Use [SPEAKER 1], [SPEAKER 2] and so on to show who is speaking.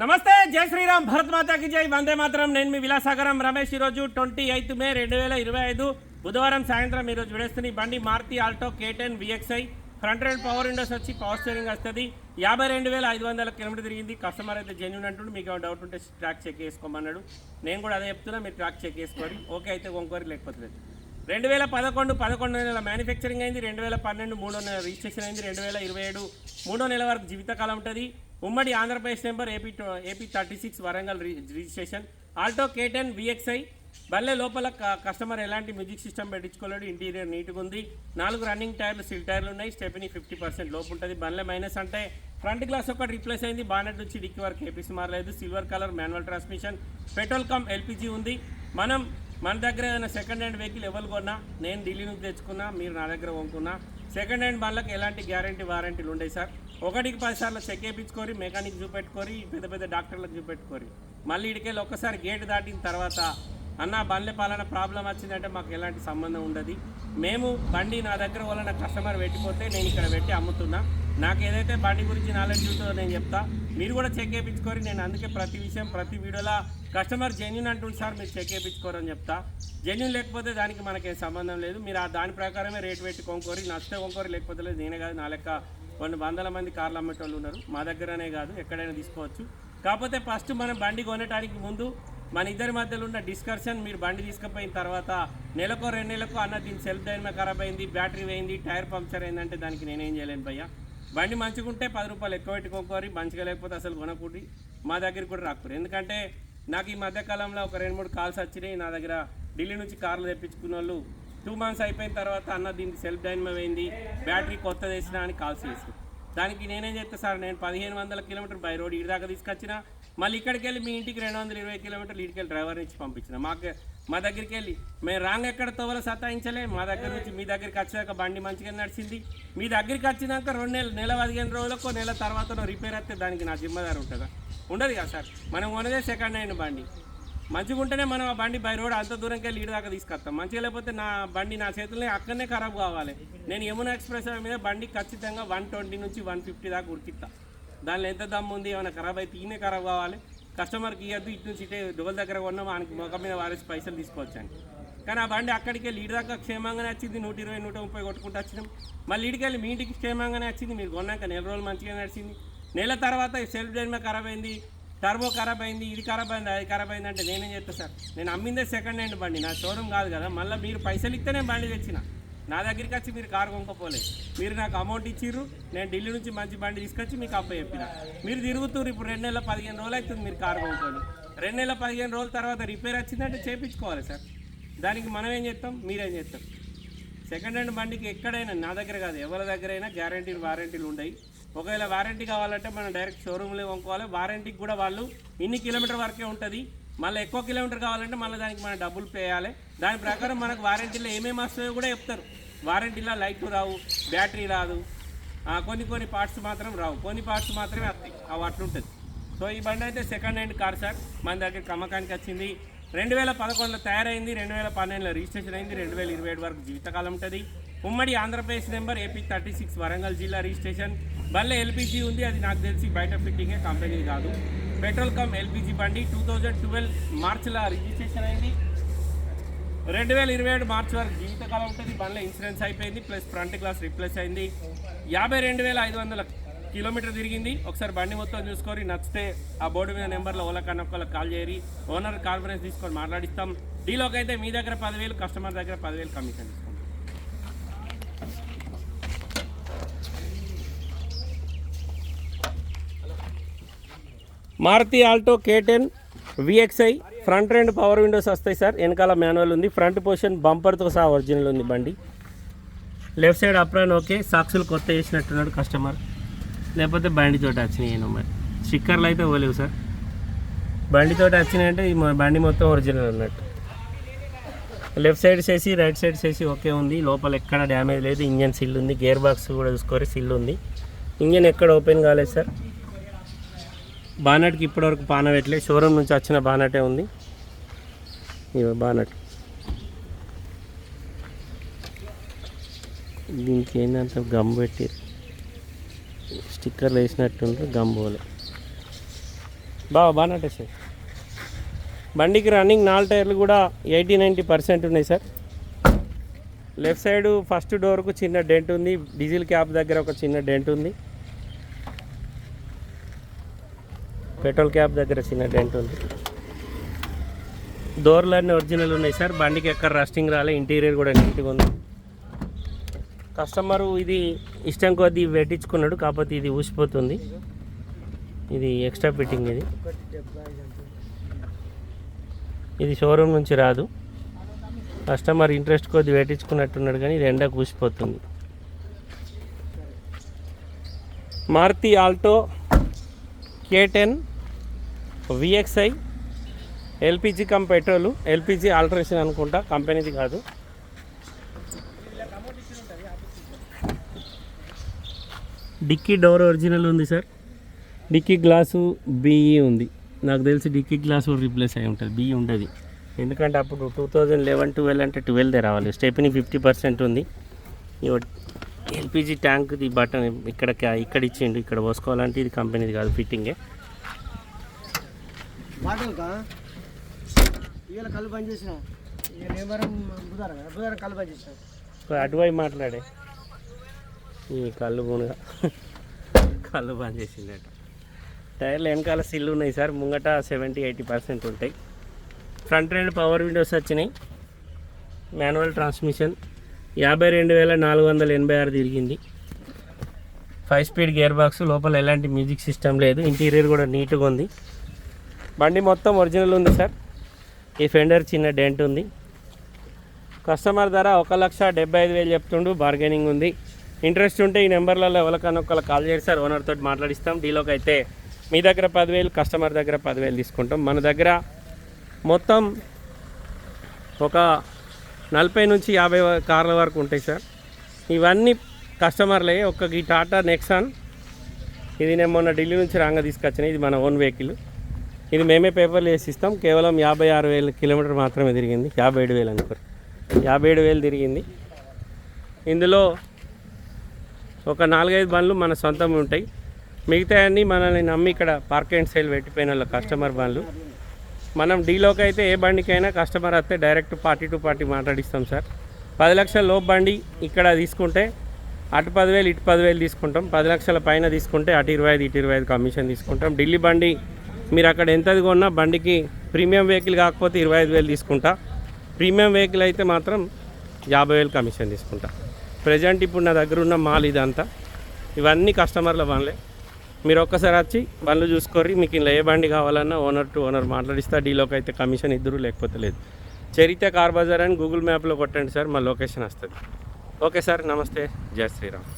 [SPEAKER 1] నమస్తే జై శ్రీరామ్ భరత్ మాతాకి జై వందే మాత్రం. నేను మీ విలాసాగరం రమేష్. ఈరోజు ట్వంటీ ఎయిత్ మే రెండు వేల ఇరవై ఐదు బుధవారం సాయంత్రం ఈరోజు విడేస్తున్న బండి Maruti Alto K ten VXI front రెండు పవర్ విండోస్ వచ్చి పవర్ స్టీరింగ్ వస్తుంది. యాభై రెండు వేల ఐదు వందల కిలోమీటర్ తిరిగింది. కస్టమర్ అయితే జెన్యున్ అంటుండు. మీకు డౌట్ ఉంటే ట్రాక్ చెక్ చేసుకోమన్నాడు. నేను కూడా అదే చెప్తున్నా మీరు ట్రాక్ చెక్ చేసుకోవాలి ఓకే అయితే కొనుక్కోరి లేకపోతే రెండు వేల పదకొండు పదకొండు నెలల మ్యానుఫ్యాక్చరింగ్ అయింది. రెండు వేల పన్నెండు మూడో నెల రిజిస్ట్రేషన్ అయింది. రెండు వేల ఇరవై ఏడు మూడో నెల వరకు జీవితకాలం ఉంటుంది. ఉమ్మడి Andhra Pradesh number AP AP thirty six Warangal re- registration. Alto కేటెన్ VXi. బల్లే లోపల కస్టమర్ ఎలాంటి మ్యూజిక్ సిస్టమ్ పెట్టించుకోలేడు ఇంటీరియర్ నీట్గా ఉంది. నాలుగు రన్నింగ్ టైర్లు సిల్ టైర్లు ఉన్నాయి. స్టెప్ని ఫిఫ్టీ పర్సెంట్ లోపు ఉంటుంది. బండ్లే మైనస్ అంటే ఫ్రంట్ గ్లాస్ ఒకటి రీప్లేస్ అయింది. బానెట్ నుంచి డిక్కి వరకు ఏపీసీ మారలేదు. Silver colour manual transmission. Petrol cum LPG ఉంది. మనం మన దగ్గర ఏదైనా సెకండ్ హ్యాండ్ వెహికల్ ఎవరు కొన్నా నేను ఢిల్లీ నుంచి తెచ్చుకున్నా మీరు నా దగ్గర కొనుక్కున్నా సెకండ్ హ్యాండ్ బండ్లకు ఎలాంటి గ్యారంటీ వారంటీలు ఉండవు సార్? ఒకటికి పది సార్లు చెక్ వేయించుకోరి మెకానిక్ చూపెట్టుకోరి పెద్ద పెద్ద డాక్టర్లకు చూపెట్టుకోరి మళ్ళీ ఇడికెళ్ళి ఒక్కసారి గేట్ దాటిన తర్వాత అన్న బండ్ల పాలన ప్రాబ్లం వచ్చిందంటే మాకు ఎలాంటి సంబంధం ఉండదు. మేము బండి నా దగ్గర వలన కస్టమర్ పెట్టిపోతే నేను ఇక్కడ పెట్టి అమ్ముతున్నా. నాకు ఏదైతే బండి గురించి నాలెడ్జ్ ఉంటుందో నేను చెప్తా. మీరు కూడా చెక్ చేయించుకోరు. నేను అందుకే ప్రతి విషయం ప్రతి వీడియోలో కస్టమర్ జెన్యున్ అంటుంది సార్ మీరు చెక్ వేయించుకోరని చెప్తా. జెన్యున్ లేకపోతే దానికి మనకేం సంబంధం లేదు. మీరు ఆ దాని ప్రకారమే రేట్ పెట్టి కొనుక్కోరు. నష్టం కొనుక్కోరు లేకపోతే లేదు నేనే కాదు. నా లెక్క కొన్ని వందల మంది కార్లు అమ్మేటోళ్ళు ఉన్నారు. మా దగ్గరనే కాదు. ఎక్కడైనా తీసుకోవచ్చు. కాకపోతే ఫస్ట్ మనం బండి కొనడానికి ముందు మన ఇద్దరి మధ్యలో ఉన్న డిస్కషన్ మీరు బండి తీసుకుపోయిన తర్వాత నెలకో రెండు నెలలకు అన్న దీని సెల్ఫ్ డైనమా ఖరాబ్ అయింది బ్యాటరీ పోయింది టైర్ పంక్చర్ అయిందంటే దానికి నేనేం చేయలేను భయ్యా. బండి మంచిగా ఉంటే పది రూపాయలు ఎక్కువ పెట్టి మంచిగా లేకపోతే అసలు కొనకూడి మా దగ్గరికి కూడా రాకూరు ఎందుకంటే నాకు ఈ మధ్యకాలంలో ఒక రెండు మూడు కాల్స్ వచ్చినాయి. నా దగ్గర ఢిల్లీ నుంచి కార్లు తెప్పించుకున్న వాళ్ళు టూ మంత్స్ అయిపోయిన తర్వాత అన్న దీనికి సెల్ఫ్ డైనమా అయింది బ్యాటరీ కొత్తది వేసినా అని కాల్స్ చేసి దానికి నేనేం చెప్తా సార్? నేను పదిహేను వందల కిలోమీటర్ బై రోడ్ ఇటు దాకా తీసుకొచ్చిన మళ్ళీ ఇక్కడికి వెళ్ళి మీ ఇంటికి రెండు వందల ఇరవై కిలోమీటర్లు ఇటుకెళ్ళి డ్రైవర్ ఇచ్చి పంపించిన. మాకు మా దగ్గరికి వెళ్ళి మేము రాంగ్ ఎక్కడ తోవల సతాయించలే. మా దగ్గర నుంచి మీ దగ్గరికి వచ్చాక బండి మంచిగా నడిచింది. మీ దగ్గరికి వచ్చినాక రెండు నెలలు నెల పదిహేను రోజులకు నెల తర్వాత రిపేర్ వస్తే దానికి నా జిమ్మదారు ఉంటుందా? ఉండదు కదా సార్. మనం కొనదే సెకండ్ హ్యాండ్ బండి. మంచిగా ఉంటేనే మనం ఆ బండి బై రోడ్ అంత దూరంకి వెళ్ళి దాకా తీసుకొస్తాం. మంచిగా లేకపోతే నా బండి నా చేతుల్లో అక్కడనే ఖరాబ్ కావాలి. నేను యమునా ఎక్స్ప్రెస్ మీద బండి ఖచ్చితంగా వన్ ట్వంటీ నుంచి వన్ ఫిఫ్టీ దాకా ఉరికిస్తా దానిలో ఎంత దమ్ము ఉంది? ఏమైనా ఖరాబ్ అయితే ఈయనే ఖరాబ్ కావాలి. కస్టమర్కి ఇవ్వద్దు ఇటు నుంచి ఇటే డోల్ దగ్గర కొన్నాం ఆయనకి ముఖం మీద వారేసి పైసలు తీసుకోవచ్చండి కానీ ఆ బండి అక్కడికి వెళ్ళి ఈడు దాకా క్షేమంగానే వచ్చింది. నూట ఇరవై నూట ముప్పై కొట్టుకుంటూ వచ్చినాం. మళ్ళీ ఈడికి వెళ్ళి మీ ఇంటికి క్షేమంగానే వచ్చింది. మీరు కొన్నాక నెల రోజులు మంచిగా నడిచింది. నెల తర్వాత సెల్ఫ్ డ్రైవ్ ఖరాబ్ అయింది. టర్బో ఖరాబ్ అయింది ఇది ఖరాబ్ అయింది అది ఖరాబ్ అయింది అంటే నేనేం చెప్తాను సార్? నేను అమ్మిందే సెకండ్ హ్యాండ్ బండి. నా షోరూమ్ కాదు కదా. మళ్ళీ మీరు పైసలు ఇస్తేనే బండి తెచ్చిన. నా దగ్గరికి వచ్చి మీరు కారు కొనుక్కోపోలే. మీరు నాకు అమౌంట్ ఇచ్చిర్రు నేను ఢిల్లీ నుంచి మంచి బండి తీసుకొచ్చి మీకు అప్ప చెప్పిన. మీరు తిరుగుతున్నారు ఇప్పుడు రెండు నెలల పదిహేను రోజులు అవుతుంది మీరు కారు కొనుక్కొని. రెండు నెలల పదిహేను రోజుల తర్వాత రిపేర్ వచ్చిందంటే చేయించుకోవాలి సార్. దానికి మనం ఏం చేస్తాం? మీరేం చేస్తాం సెకండ్ హ్యాండ్ బండికి ఎక్కడైనా నా దగ్గర కాదు ఎవరి దగ్గరైనా గ్యారంటీలు వారంటీలు ఉండయి ఒకవేళ వారంటీ కావాలంటే మనం డైరెక్ట్ షోరూమ్లో కొనుక్కోవాలి. వారంటీకి కూడా వాళ్ళు ఇన్ని కిలోమీటర్ వరకే ఉంటుంది. మళ్ళీ ఎక్కువ కిలోమీటర్ కావాలంటే మళ్ళీ దానికి మనం డబ్బులు పే చేయాలి. దాని ప్రకారం మనకు వారంటీలో ఏమేమి వస్తాయో కూడా చెప్తారు. వారంటీలో లైట్ రావు బ్యాటరీ రాదు. కొన్ని కొన్ని పార్ట్స్ మాత్రం రావు. కొన్ని పార్ట్స్ మాత్రమే వస్తాయి. అవి అట్లుంటుంది. సో ఈ బండి అయితే సెకండ్ హ్యాండ్ కార్ సార్ మన దగ్గర అమ్మకానికి వచ్చింది. రెండు వేల పదకొండులో తయారైంది రెండు వేల పన్నెండులో రిజిస్ట్రేషన్ అయింది రెండు వేల ఇరవై ఏడు వరకు జీవితకాలం ఉంటుంది. ఉమ్మడి Andhra Pradesh number AP thirty six Warangal జిల్లా రిజిస్ట్రేషన్ బల్లే ఎల్పిజి ఉంది అది నాకు తెలిసి బయట ఫిట్టింగే కంపెనీ కాదు. పెట్రోల్ కమ్ ఎల్పిజి బండి టూ థౌజండ్ ట్వెల్వ్ మార్చిలో రిజిస్ట్రేషన్ అయింది. రెండు వేల ఇరవై ఏడు మార్చి వరకు జీవితకాలం ఉంటుంది. బండ్లో ఇన్సూరెన్స్ అయిపోయింది. ప్లస్ ఫ్రంట్ గ్లాస్ రిప్లేస్ అయింది. యాభై రెండు వేల ఐదు వందల కిలోమీటర్ తిరిగింది. ఒకసారి బండి మొత్తం చూసుకొని నచ్చితే ఆ బోర్డు మీద నెంబర్లో ఓలా కనొక్కలకు కాల్ చేయరి ఓనర్ కాన్ఫరెన్స్ తీసుకొని మాట్లాడిస్తాం. డీలోకి అయితే మీ దగ్గర పదివేలు కస్టమర్ దగ్గర పదివేలు commission. Maruti Alto K ten VXi front రెండు పవర్ విండోస్ వస్తాయి సార్. వెనకాల మాన్యువల్ ఉంది. ఫ్రంట్ పోర్షన్ బంపర్తో సహా ఒరిజినల్ ఉంది బండి. లెఫ్ట్ సైడ్ అప్రాన్ ఓకే సాక్సులు కొత్త వేసినట్టున్నాడు కస్టమర్ లేకపోతే బండి తోటి వచ్చినాయి నేను మరి స్టిక్కర్లు అయితే పోలేవు సార్. బండితోటి వచ్చినాయంటే వచ్చినాయి అంటే ఈ బండి మొత్తం ఒరిజినల్ ఉన్నట్టు లెఫ్ట్ సైడ్ చేసి రైట్ సైడ్ చేసి ఓకే ఉంది. లోపల ఎక్కడ డ్యామేజ్ లేదు. ఇంజన్ సిల్ ఉంది. గేర్ బాక్స్ కూడా చూసుకోరు. సిల్ ఉంది. ఇంజన్ ఎక్కడ ఓపెన్ కాలేదు సార్. బానట్కి ఇప్పటివరకు పాన పెట్టలే. షోరూమ్ నుంచి వచ్చిన బానటే ఉంది. ఇవ బానట్. దీనికి ఏంటంటే గమ్ పెట్టి స్టిక్కర్లు వేసినట్టుంటే గమ్ పోలే. బాగా బానటే సార్ బండికి రన్నింగ్ నాలుగు టైర్లు కూడా ఎయిటీ నైంటీ పర్సెంట్ ఉన్నాయి సార్. లెఫ్ట్ సైడ్ ఫస్ట్ డోర్కు చిన్న డెంట్ ఉంది. డీజిల్ క్యాప్ దగ్గర ఒక చిన్న డెంట్ ఉంది. పెట్రోల్ క్యాప్ దగ్గర చిన్న డెంట్ ఉంది. డోర్లన్నీ ఒరిజినల్ ఉన్నాయి సార్. బండికి ఎక్కడ రస్టింగ్ రాలే ఇంటీరియర్ కూడా నీట్గా ఉంది. కస్టమరు ఇది ఇష్టం కొద్దీ పెట్టించుకున్నాడు కాకపోతే ఇది ఊసిపోతుంది. ఇది ఎక్స్ట్రా ఫిట్టింగ్ ఇది. ఇది షోరూమ్ నుంచి రాదు. కస్టమర్ ఇంట్రెస్ట్ కొద్ది పెట్టించుకున్నట్టున్నాడు కానీ ఇది ఎండ కూసిపోతుంది Maruti Alto K ten VXI LPG cum petrol LPG alteration అనుకుంటా కంపెనీది కాదు. డిక్కీ డోర్ ఒరిజినల్ ఉంది సార్. డిక్కీ గ్లాసు బిఈ ఉంది. నాకు తెలిసి డిక్కీ గ్లాసు రీప్లేస్ అయి ఉంటుంది బిఈ ఉండదు. ఎందుకంటే అప్పుడు టూ థౌజండ్ లెవెన్ ట్వెల్వ్ అంటే ట్వెల్వ్దే రావాలి. స్టెప్ని ఫిఫ్టీ పర్సెంట్ ఉంది. ఎల్పిజి ట్యాంక్ది బటన్ ఇక్కడ ఇక్కడ ఇచ్చిండు ఇక్కడ పోసుకోవాలంటే ఇది కంపెనీది కాదు ఫిట్టింగే.
[SPEAKER 2] మాటలుగా ఇవాళ కళ్ళు బంద్ చేసిన. లేబరం కదా? కళ్ళు బంద్ చేసిన.
[SPEAKER 1] అటువై మాట్లాడే. ఈ కళ్ళు మునుగా కళ్ళు బంద్ చేసిందట. టైర్లు వెనకాల సిల్లు ఉన్నాయి సార్. ముంగట సెవెంటీ ఎయిటీ పర్సెంట్ ఉంటాయి. ఫ్రంట్ రెండు పవర్ విండోస్ వచ్చినాయి. మాన్యువల్ ట్రాన్స్మిషన్ యాభై రెండు వేల నాలుగు వందల ఎనభై ఆరు తిరిగింది. ఫైవ్ స్పీడ్ గేర్ బాక్స్ లోపల ఎలాంటి మ్యూజిక్ సిస్టమ్ లేదు. ఇంటీరియర్ కూడా నీట్గా ఉంది. బండి మొత్తం ఒరిజినల్ ఉంది సార్. ఈ ఫెండర్ చిన్న డెంట్ ఉంది. కస్టమర్ ధర ఒక లక్ష డెబ్బై ఐదు వేలు చెప్తుండు బార్గెనింగ్ ఉంది. ఇంట్రెస్ట్ ఉంటే ఈ నెంబర్లలో ఎవరికైనా ఒకళ్ళు కాల్ చేసి సార్ ఓనర్తో మాట్లాడిస్తాం. డీలోకి అయితే మీ దగ్గర పదివేలు కస్టమర్ దగ్గర పదివేలు తీసుకుంటాం. మన దగ్గర మొత్తం ఒక నలభై నుంచి యాభై కార్ల వరకు ఉంటాయి సార్. ఇవన్నీ కస్టమర్లే. ఒక్క ఈ టాటా నెక్సాన్. ఇది నేను మొన్న ఢిల్లీ నుంచి రాంగా తీసుకొచ్చిన ఇది మన ఓన్ వెహికల్. ఇది మేమే పేపర్లు వేసి ఇస్తాం. కేవలం యాభై ఆరు వేల కిలోమీటర్ మాత్రమే తిరిగింది. యాభై ఏడు వేలు అనుకోరు. యాభై ఏడు వేలు తిరిగింది. ఇందులో ఒక నాలుగైదు బండ్లు మన సొంతం ఉంటాయి. మిగతా అన్నీ మనల్ని నమ్మి ఇక్కడ పార్క్ అండ్ సేల్ పెట్టిపోయిన వాళ్ళ కస్టమర్ బండ్లు. మనం డీలోకి అయితే ఏ బండికైనా కస్టమర్ వస్తే డైరెక్ట్ పార్టీ టు పార్టీ మాట్లాడిస్తాం సార్. పది లక్షల లోపు బండి ఇక్కడ తీసుకుంటే అటు పదివేలు ఇటు పదివేలు తీసుకుంటాం. పది లక్షల పైన తీసుకుంటే అటు ఇరవై ఐదు ఇటు ఇరవై ఐదు కమిషన్ తీసుకుంటాం. ఢిల్లీ బండి మీరు అక్కడ ఎంతది కొన్నా బండికి ప్రీమియం వెహికల్ కాకపోతే ఇరవై ఐదు వేలు తీసుకుంటా. ప్రీమియం వెహికల్ అయితే మాత్రం యాభై వేలు కమిషన్ తీసుకుంటా. ప్రజెంట్ ఇప్పుడు నా దగ్గర ఉన్న మాల్ ఇదంతా. ఇవన్నీ కస్టమర్ల బండ్లే మీరు ఒక్కసారి వచ్చి బండ్లు చూసుకోర్రి మీకు ఇలా ఏ బండి కావాలన్నా ఓనర్ టు ఓనర్ మాట్లాడిస్తా డీలోకి అయితే కమిషన్ ఇద్దరు లేకపోతే లేదు. చరిత్ర కార్ బజార్ అని గూగుల్ మ్యాప్లో కొట్టండి సార్ మా లొకేషన్ వస్తుంది. ఓకే సార్ నమస్తే. జయ శ్రీరామ్.